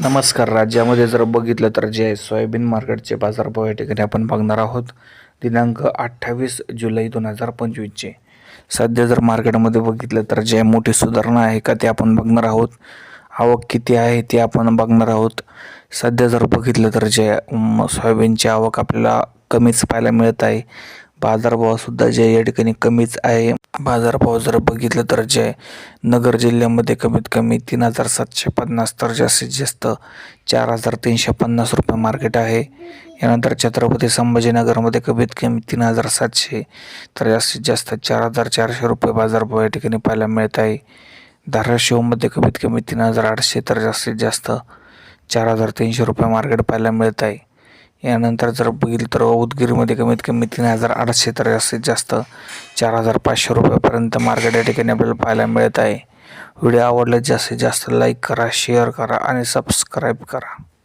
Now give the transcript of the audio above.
नमस्कार. राज्यामध्ये जर बघितलं तर जे आहे सोयाबीन मार्केटचे बाजारभाव या ठिकाणी आपण बघणार आहोत. दिनांक अठ्ठावीस जुलै दोन हजार पंचवीसचे. सध्या जर मार्केटमध्ये बघितलं तर जे मोठी सुधारणा आहे का ते आपण बघणार आहोत. आवक किती आहे ते आपण बघणार आहोत. सध्या जर बघितलं तर जे सोयाबीनची आवक आपल्याला कमीच पाहायला मिळत आहे. बाजारभावसुद्धा जे या ठिकाणी कमीच आहे. बाजारभाव जर बघितलं तर जे नगर जिल्ह्यामध्ये कमीत कमी तीन हजार सातशे पन्नास तर जास्तीत जास्त चार हजार तीनशे पन्नास रुपये मार्केट आहे. यानंतर छत्रपती संभाजीनगरमध्ये कमीत कमी तीन हजार सातशे तर जास्तीत जास्त चार हजार चारशे रुपये बाजारभाव या ठिकाणी पाहायला मिळत आहे. धाराशिवमध्ये कमीत कमी तीन हजार आठशे तर जास्तीत जास्त चार हजार तीनशे रुपये मार्केट पाहायला मिळत आहे. यानंतर जर बघितलं तर उदगीरमध्ये कमीत कमी तीन हजार आठशे तर जास्तीत जास्त चार हजार पाचशे रुपयापर्यंत मार्केट या ठिकाणी आपल्याला पाहायला मिळत आहे. व्हिडिओ आवडला जास्तीत जास्त लाईक करा शेअर करा आणि सबस्क्राईब करा.